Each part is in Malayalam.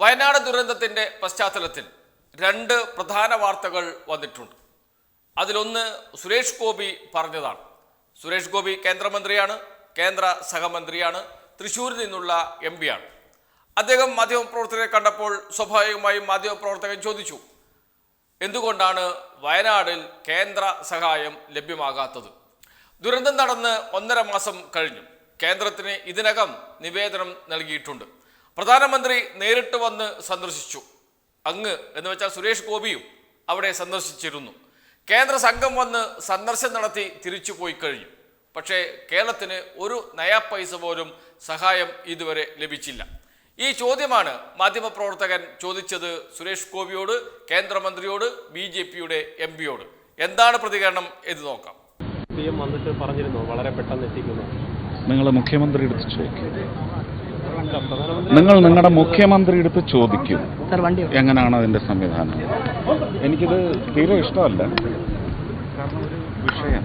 വയനാട് ദുരന്തത്തിന്റെ പശ്ചാത്തലത്തിൽ രണ്ട് പ്രധാന വാർത്തകൾ വന്നിട്ടുണ്ട്. അതിലൊന്ന് സുരേഷ് ഗോപി പറഞ്ഞതാണ്. സുരേഷ് ഗോപി കേന്ദ്രമന്ത്രിയാണ് കേന്ദ്ര സഹമന്ത്രിയാണ് തൃശ്ശൂരിൽ നിന്നുള്ള എം പിയാണ്. അദ്ദേഹം മാധ്യമപ്രവർത്തകരെ കണ്ടപ്പോൾ സ്വാഭാവികമായും മാധ്യമപ്രവർത്തകൻ ചോദിച്ചു എന്തുകൊണ്ടാണ് വയനാടിൽ കേന്ദ്ര സഹായം ലഭ്യമാകാത്തത്? ദുരന്തം നടന്ന് ഒന്നര മാസം കഴിഞ്ഞു. കേന്ദ്രത്തിന് ഇതിനകം നിവേദനം നൽകിയിട്ടുണ്ട്. പ്രധാനമന്ത്രി നേരിട്ട് വന്ന് സന്ദർശിച്ചു. അങ്ങ് എന്ന് വെച്ചാൽ സുരേഷ് ഗോപിയും അവിടെ സന്ദർശിച്ചിരുന്നു. കേന്ദ്ര സംഘം വന്ന് സന്ദർശനം നടത്തി തിരിച്ചു പോയി കഴിഞ്ഞു. പക്ഷേ കേരളത്തിന് ഒരു നയാ പൈസ പോലും സഹായം ഇതുവരെ ലഭിച്ചില്ല. ഈ ചോദ്യമാണ് മാധ്യമപ്രവർത്തകൻ ചോദിച്ചത് സുരേഷ് ഗോപിയോട് കേന്ദ്രമന്ത്രിയോട് ബി ജെ പിയുടെ എം പിയോട്. എന്താണ് പ്രതികരണം എന്ന് നോക്കാം. പി എം വന്നിട്ട് പറഞ്ഞിരുന്നു വളരെ പെട്ടെന്ന് എത്തിക്കുന്നു. നിങ്ങൾ മുഖ്യമന്ത്രി എടുത്ത് ചോദിക്കും. നിങ്ങൾ നിങ്ങളുടെ മുഖ്യമന്ത്രി എടുത്ത് ചോദിക്കും. എങ്ങനെയാണ് അതിന്റെ സംവിധാനം? എനിക്കിത് തീരെ ഇഷ്ടമല്ല. കാരണം ഒരു വിഷയം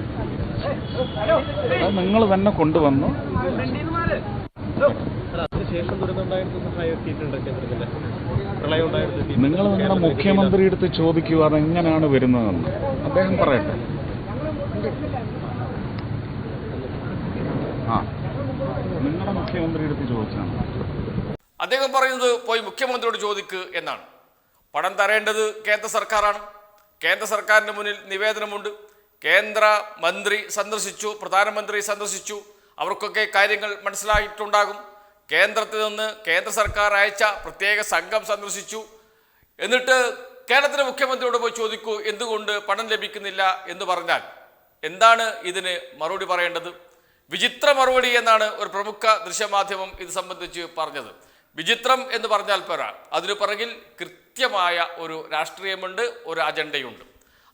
അത് നിങ്ങൾ തന്നെ കൊണ്ടുവന്നു. നിങ്ങൾ നിങ്ങളുടെ മുഖ്യമന്ത്രി എടുത്ത് ചോദിക്കൂ അതെങ്ങനെയാണ് വരുന്നതെന്ന്. അദ്ദേഹം പറയട്ടെ. ആ. നിങ്ങളുടെ മുഖ്യമന്ത്രി ചോദിച്ചാണ്. അദ്ദേഹം പറയുന്നത് പോയി മുഖ്യമന്ത്രിയോട് ചോദിക്ക് എന്നാണ്. പണം തരേണ്ടത് കേന്ദ്ര സർക്കാരാണ്. കേന്ദ്ര സർക്കാരിന് മുന്നിൽ നിവേദനമുണ്ട്. കേന്ദ്ര മന്ത്രി സന്ദർശിച്ചു പ്രധാനമന്ത്രി സന്ദർശിച്ചു. അവർക്കൊക്കെ കാര്യങ്ങൾ മനസ്സിലായിട്ടുണ്ടാകും. കേന്ദ്രത്തിൽ നിന്ന് കേന്ദ്ര സർക്കാർ അയച്ച പ്രത്യേക സംഘം സന്ദർശിച്ചു. എന്നിട്ട് കേരളത്തിലെ മുഖ്യമന്ത്രിയോട് പോയി ചോദിക്കൂ എന്തുകൊണ്ട് പണം ലഭിക്കുന്നില്ല എന്ന് പറഞ്ഞാൽ എന്താണ് ഇതിന് മറുപടി പറയേണ്ടത്? വിചിത്ര മറുപടി എന്നാണ് ഒരു പ്രമുഖ ദൃശ്യമാധ്യമം ഇത് സംബന്ധിച്ച് പറഞ്ഞത്. വിചിത്രം എന്ന് പറഞ്ഞാൽ പോരാ. അതിനു പിറകിൽ കൃത്യമായ ഒരു രാഷ്ട്രീയമുണ്ട് ഒരു അജണ്ടയുണ്ട്.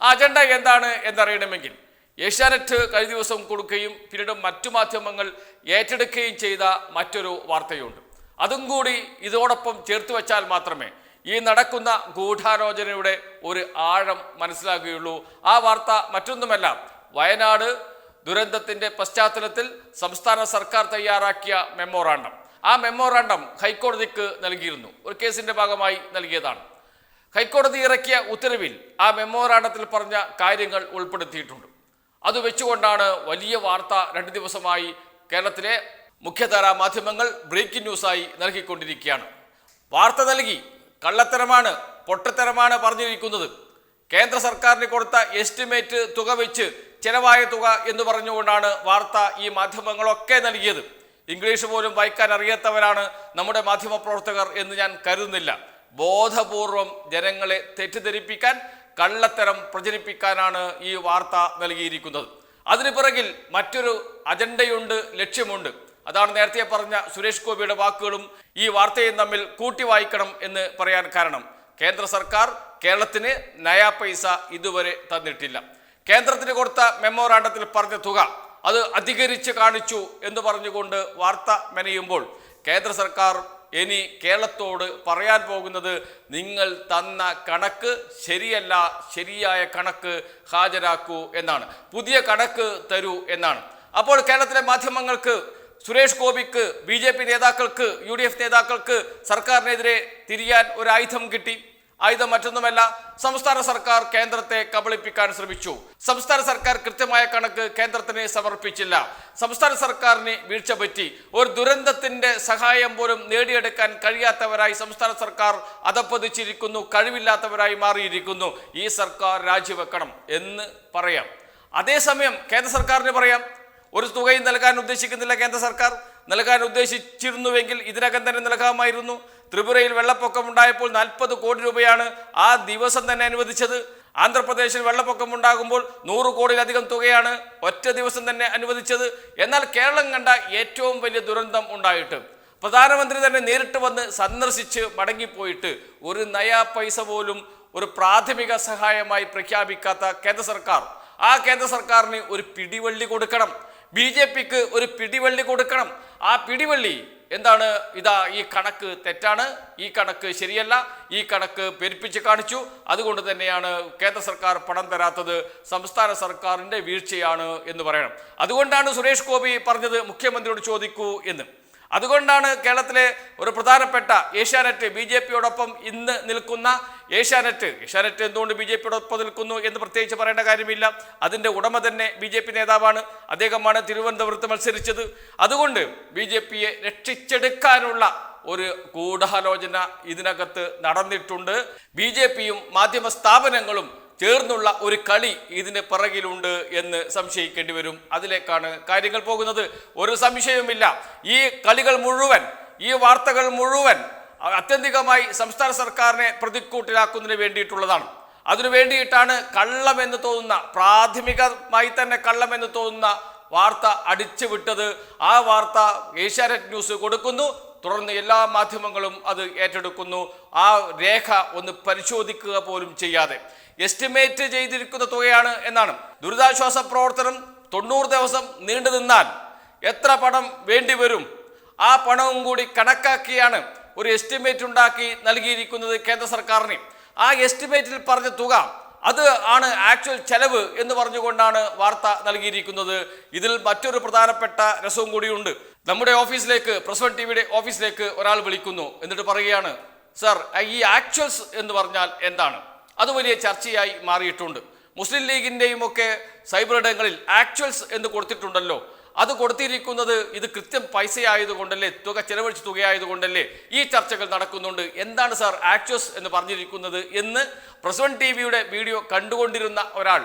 ആ അജണ്ട എന്താണ് എന്നറിയണമെങ്കിൽ ഏഷ്യാനെറ്റ് കഴിഞ്ഞ ദിവസം കൊടുക്കുകയും പിന്നീട് മറ്റു മാധ്യമങ്ങൾ ഏറ്റെടുക്കുകയും ചെയ്ത മറ്റൊരു വാർത്തയുണ്ട്. അതും കൂടി ഇതോടൊപ്പം ചേർത്ത് വെച്ചാൽ മാത്രമേ ഈ നടക്കുന്ന ഗൂഢാലോചനയുടെ ഒരു ആഴം മനസ്സിലാക്കുകയുള്ളൂ ആ വാർത്ത മറ്റൊന്നുമല്ല വയനാട് ദുരന്തത്തിന്റെ പശ്ചാത്തലത്തിൽ സംസ്ഥാന സർക്കാർ തയ്യാറാക്കിയ മെമ്മോറാണ്ടം. ആ മെമ്മോറാണ്ടം ഹൈക്കോടതിക്ക് നൽകിയിരുന്നു. ഒരു കേസിന്റെ ഭാഗമായി നൽകിയതാണ്. ഹൈക്കോടതി ഇറക്കിയ ഉത്തരവിൽ ആ മെമ്മോറാണ്ടത്തിൽ പറഞ്ഞ കാര്യങ്ങൾ ഉൾപ്പെടുത്തിയിട്ടുണ്ട്. അത് വെച്ചുകൊണ്ടാണ് വലിയ വാർത്ത രണ്ട് ദിവസമായി കേരളത്തിലെ മുഖ്യധാരാ മാധ്യമങ്ങൾ ബ്രേക്കിംഗ് ന്യൂസായി നൽകിക്കൊണ്ടിരിക്കുകയാണ്. വാർത്ത നൽകി കള്ളത്തരമാണ് പൊട്ടത്തരമാണ് പറഞ്ഞിരിക്കുന്നത്. കേന്ദ്ര സർക്കാരിന് കൊടുത്ത എസ്റ്റിമേറ്റ് തുക വെച്ച് ചെലവായ തുക എന്ന് പറഞ്ഞുകൊണ്ടാണ് വാർത്ത ഈ മാധ്യമങ്ങളൊക്കെ നൽകിയത്. ഇംഗ്ലീഷ് പോലും വായിക്കാൻ അറിയാത്തവരാണ് നമ്മുടെ മാധ്യമ പ്രവർത്തകർ എന്ന് ഞാൻ കരുതുന്നില്ല. ബോധപൂർവം ജനങ്ങളെ തെറ്റിദ്ധരിപ്പിക്കാൻ കള്ളത്തരം പ്രചരിപ്പിക്കാനാണ് ഈ വാർത്ത നൽകിയിരിക്കുന്നത്. അതിനു പിറകിൽ മറ്റൊരു അജണ്ടയുണ്ട് ലക്ഷ്യമുണ്ട്. അതാണ് നേരത്തെ പറഞ്ഞ സുരേഷ് ഗോപിയുടെ വാക്കുകളും ഈ വാർത്തയും തമ്മിൽ കൂട്ടി വായിക്കണം എന്ന് പറയാൻ കാരണം. കേന്ദ്ര സർക്കാർ കേരളത്തിന് നയാ പൈസ ഇതുവരെ തന്നിട്ടില്ല. കേന്ദ്രത്തിന് കൊടുത്ത മെമ്മോറാണ്ടത്തിൽ പറഞ്ഞ തുക അത് അധികരിച്ച് കാണിച്ചു എന്ന് പറഞ്ഞുകൊണ്ട് വാർത്ത മെനയുമ്പോൾ കേന്ദ്ര സർക്കാർ ഇനി കേരളത്തോട് പറയാൻ പോകുന്നത് നിങ്ങൾ തന്ന കണക്ക് ശരിയല്ല ശരിയായ കണക്ക് ഹാജരാക്കൂ എന്നാണ്. പുതിയ കണക്ക് തരൂ എന്നാണ്. അപ്പോൾ കേരളത്തിലെ മാധ്യമങ്ങൾക്ക് സുരേഷ് ഗോപിക്ക് ബി നേതാക്കൾക്ക് യു നേതാക്കൾക്ക് സർക്കാരിനെതിരെ തിരിയാൻ ഒരു ആയുധം കിട്ടി. ആയുധം മറ്റൊന്നുമല്ല സംസ്ഥാന സർക്കാർ കേന്ദ്രത്തെ കബളിപ്പിക്കാൻ ശ്രമിച്ചു. സംസ്ഥാന സർക്കാർ കൃത്യമായ കണക്ക് കേന്ദ്രത്തിന് സമർപ്പിച്ചില്ല. സംസ്ഥാന സർക്കാരിന് വീഴ്ച പറ്റി. ഒരു ദുരന്തത്തിന്റെ സഹായം പോലും നേടിയെടുക്കാൻ കഴിയാത്തവരായി സംസ്ഥാന സർക്കാർ അതപ്പതിച്ചിരിക്കുന്നു കഴിവില്ലാത്തവരായി മാറിയിരിക്കുന്നു. ഈ സർക്കാർ രാജിവെക്കണം എന്ന് പറയാം. അതേസമയം കേന്ദ്ര സർക്കാരിന് പറയാം ഒരു തുകയും നൽകാൻ ഉദ്ദേശിക്കുന്നില്ല കേന്ദ്ര സർക്കാർ. നൽകാൻ ഉദ്ദേശിച്ചിരുന്നുവെങ്കിൽ ഇതിനകം തന്നെ നൽകാമായിരുന്നു. ത്രിപുരയിൽ വെള്ളപ്പൊക്കം ഉണ്ടായപ്പോൾ നാൽപ്പത് കോടി രൂപയാണ് ആ ദിവസം തന്നെ അനുവദിച്ചത്. ആന്ധ്രാപ്രദേശിൽ വെള്ളപ്പൊക്കം ഉണ്ടാകുമ്പോൾ നൂറ് കോടിയിലധികം തുകയാണ് ഒറ്റ ദിവസം തന്നെ അനുവദിച്ചത്. എന്നാൽ കേരളം കണ്ട ഏറ്റവും വലിയ ദുരന്തം ഉണ്ടായിട്ട് പ്രധാനമന്ത്രി തന്നെ നേരിട്ട് വന്ന് സന്ദർശിച്ച് മടങ്ങിപ്പോയിട്ട് ഒരു നയാ പൈസ പോലും ഒരു പ്രാഥമിക സഹായമായി പ്രഖ്യാപിക്കാത്ത കേന്ദ്ര സർക്കാർ. ആ കേന്ദ്ര സർക്കാരിന് ഒരു പിടിവള്ളി കൊടുക്കണം. ബി ജെ പിക്ക് ഒരു പിടിവള്ളി കൊടുക്കണം. ആ പിടിവള്ളി എന്താണ്? ഇതാ ഈ കണക്ക് തെറ്റാണ് ഈ കണക്ക് ശരിയല്ല ഈ കണക്ക് പെരുപ്പിച്ച് കാണിച്ചു. അതുകൊണ്ട് തന്നെയാണ് കേന്ദ്ര സർക്കാർ പണം തരാത്തത് സംസ്ഥാന സർക്കാരിന്റെ വീഴ്ചയാണ് എന്ന് പറയണം. അതുകൊണ്ടാണ് സുരേഷ് ഗോപി പറഞ്ഞത് മുഖ്യമന്ത്രിയോട് ചോദിക്കൂ എന്ന്. അതുകൊണ്ടാണ് കേരളത്തിലെ ഒരു പ്രധാനപ്പെട്ട ഏഷ്യാനെറ്റ് ബി ജെ പിയോടൊപ്പം ഇന്ന് നിൽക്കുന്ന ഏഷ്യാനെറ്റ്. ഏഷ്യാനെറ്റ് എന്തുകൊണ്ട് ബി ജെ പിയോടൊപ്പം നിൽക്കുന്നു എന്ന് പ്രത്യേകിച്ച് പറയേണ്ട കാര്യമില്ല. അതിന്റെ ഉടമ തന്നെ ബി ജെ പി നേതാവാണ്. അദ്ദേഹമാണ് തിരുവനന്തപുരത്ത് മത്സരിച്ചത്. അതുകൊണ്ട് ബി ജെ പിയെ രക്ഷിച്ചെടുക്കാനുള്ള ഒരു ഗൂഢാലോചന ഇതിനകത്ത് നടന്നിട്ടുണ്ട്. ബി ജെ പിയും മാധ്യമ സ്ഥാപനങ്ങളും ചേർന്നുള്ള ഒരു കളി ഇതിന് പിറകിലുണ്ട് എന്ന് സംശയിക്കേണ്ടി വരും. അതിലേക്കാണ് കാര്യങ്ങൾ പോകുന്നത്. ഒരു സംശയവുമില്ല. ഈ കളികൾ മുഴുവൻ ഈ വാർത്തകൾ മുഴുവൻ അത്യന്തികമായി സംസ്ഥാന സർക്കാരിനെ പ്രതിക്കൂട്ടിലാക്കുന്നതിന് വേണ്ടിയിട്ടുള്ളതാണ്. അതിനു വേണ്ടിയിട്ടാണ് കള്ളമെന്ന് തോന്നുന്ന പ്രാഥമികമായി തന്നെ കള്ളമെന്ന് തോന്നുന്ന വാർത്ത അടിച്ചു വിട്ടത് ആ വാർത്ത ഏഷ്യാനെറ്റ് ന്യൂസ് കൊടുക്കുന്നു. തുടർന്ന് എല്ലാ മാധ്യമങ്ങളും അത് ഏറ്റെടുക്കുന്നു. ആ രേഖ ഒന്ന് പരിശോധിക്കുക പോലും ചെയ്യാതെ. എസ്റ്റിമേറ്റ് ചെയ്തിരിക്കുന്ന തുകയാണ് എന്നാണ്. ദുരിതാശ്വാസ പ്രവർത്തനം തൊണ്ണൂറ് ദിവസം നീണ്ടു നിന്നാൽ എത്ര പണം വേണ്ടിവരും ആ പണവും കൂടി കണക്കാക്കിയാണ് ഒരു എസ്റ്റിമേറ്റ് ഉണ്ടാക്കി നൽകിയിരിക്കുന്നത് കേന്ദ്ര സർക്കാരിന്. ആ എസ്റ്റിമേറ്റിൽ പറഞ്ഞ തുക അത് ആണ് ആക്ച്വൽ ചെലവ് എന്ന് പറഞ്ഞുകൊണ്ടാണ് വാർത്ത നൽകിയിരിക്കുന്നത്. ഇതിൽ മറ്റൊരു പ്രധാനപ്പെട്ട രസവും കൂടിയുണ്ട് നമ്മുടെ ഓഫീസിലേക്ക് പ്രസ് വൺ ടി വിയുടെ ഓഫീസിലേക്ക് ഒരാൾ വിളിക്കുന്നു എന്നിട്ട് പറയുകയാണ് സർ ഈ ആക്ച്വൽസ് എന്ന് പറഞ്ഞാൽ എന്താണ്? അത് വലിയ ചർച്ചയായി മാറിയിട്ടുണ്ട്. മുസ്ലിം ലീഗിന്റെയും ഒക്കെ സൈബർ ഇടങ്ങളിൽ ആക്ച്വൽസ് എന്ന് കൊടുത്തിട്ടുണ്ടല്ലോ. അത് കൊടുത്തിരിക്കുന്നത് ഇത് കൃത്യം പൈസയായതുകൊണ്ടല്ലേ തുക ചെലവഴിച്ച തുകയായതുകൊണ്ടല്ലേ ഈ ചർച്ചകൾ നടക്കുന്നുണ്ട്? എന്താണ് സാർ ആക്ച്വസ് എന്ന് പറഞ്ഞിരിക്കുന്നത് എന്ന് പ്രസവൻ ടി വിയുടെ വീഡിയോ കണ്ടുകൊണ്ടിരുന്ന ഒരാൾ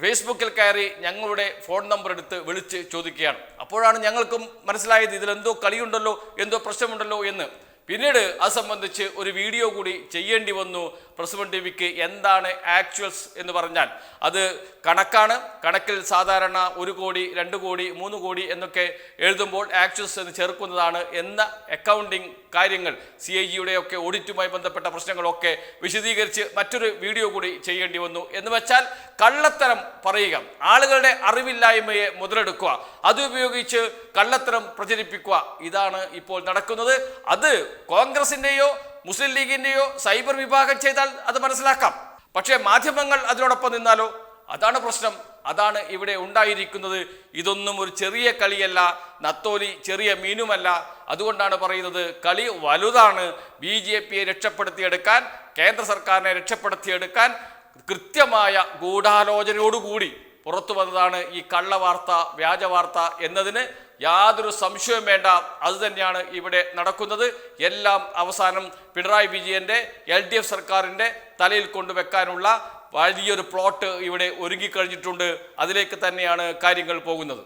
ഫേസ്ബുക്കിൽ കയറി ഞങ്ങളുടെ ഫോൺ നമ്പർ എടുത്ത് വിളിച്ച് ചോദിക്കുകയാണ്. അപ്പോഴാണ് ഞങ്ങൾക്കും മനസ്സിലായത് ഇതിലെന്തോ കളിയുണ്ടല്ലോ എന്തോ പ്രശ്നമുണ്ടല്ലോ എന്ന്. പിന്നീട് അത് സംബന്ധിച്ച് ഒരു വീഡിയോ കൂടി ചെയ്യേണ്ടി വന്നു. പ്രസ് വൺ ടി വിക്ക് എന്താണ് ആക്ച്വൽസ് എന്ന് പറഞ്ഞാൽ അത് കണക്കാണ്. കണക്കിൽ സാധാരണ ഒരു കോടി രണ്ട് കോടി മൂന്ന് കോടി എന്നൊക്കെ എഴുതുമ്പോൾ ആക്ച്വൽസ് എന്ന് ചേർക്കുന്നതാണ് എന്ന അക്കൗണ്ടിങ് കാര്യങ്ങൾ സി ഐ ജിയുടെ ഒക്കെ ഓഡിറ്റുമായി ബന്ധപ്പെട്ട പ്രശ്നങ്ങളൊക്കെ വിശദീകരിച്ച് മറ്റൊരു വീഡിയോ കൂടി ചെയ്യേണ്ടി വന്നു. എന്ന് വെച്ചാൽ കള്ളത്തരം പറയുക ആളുകളുടെ അറിവില്ലായ്മയെ മുതലെടുക്കുക അതുപയോഗിച്ച് കള്ളത്തരം പ്രചരിപ്പിക്കുക ഇതാണ് ഇപ്പോൾ നടക്കുന്നത്. അത് കോൺഗ്രസിന്റെയോ മുസ്ലിം ലീഗിന്റെയോ സൈബർ വിഭാഗം ചെയ്താൽ അത് മനസ്സിലാക്കാം. പക്ഷേ മാധ്യമങ്ങൾ അതിനോടൊപ്പം നിന്നാലോ? അതാണ് പ്രശ്നം. അതാണ് ഇവിടെ ഉണ്ടായിരിക്കുന്നത്. ഇതൊന്നും ഒരു ചെറിയ കളിയല്ല. നത്തോലി ചെറിയ മീനുമല്ല. അതുകൊണ്ടാണ് പറയുന്നത് കളി വലുതാണ്. ബി ജെ പിയെ രക്ഷപ്പെടുത്തിയെടുക്കാൻ കേന്ദ്ര സർക്കാരിനെ രക്ഷപ്പെടുത്തിയെടുക്കാൻ കൃത്യമായ ഗൂഢാലോചനയോടുകൂടി പുറത്തു വന്നതാണ് ഈ കള്ളവാർത്ത വ്യാജവാർത്ത എന്നതിന് യാതൊരു സംശയവും വേണ്ട. അതുതന്നെയാണ് ഇവിടെ നടക്കുന്നത്. എല്ലാം അവസാനം പിണറായി വിജയന്റെ എൽ ഡി എഫ് സർക്കാരിന്റെ തലയിൽ കൊണ്ടുവെക്കാനുള്ള വലിയൊരു പ്ലോട്ട് ഇവിടെ ഒരുങ്ങിക്കഴിഞ്ഞിട്ടുണ്ട്. അതിലേക്ക് തന്നെയാണ് കാര്യങ്ങൾ പോകുന്നത്.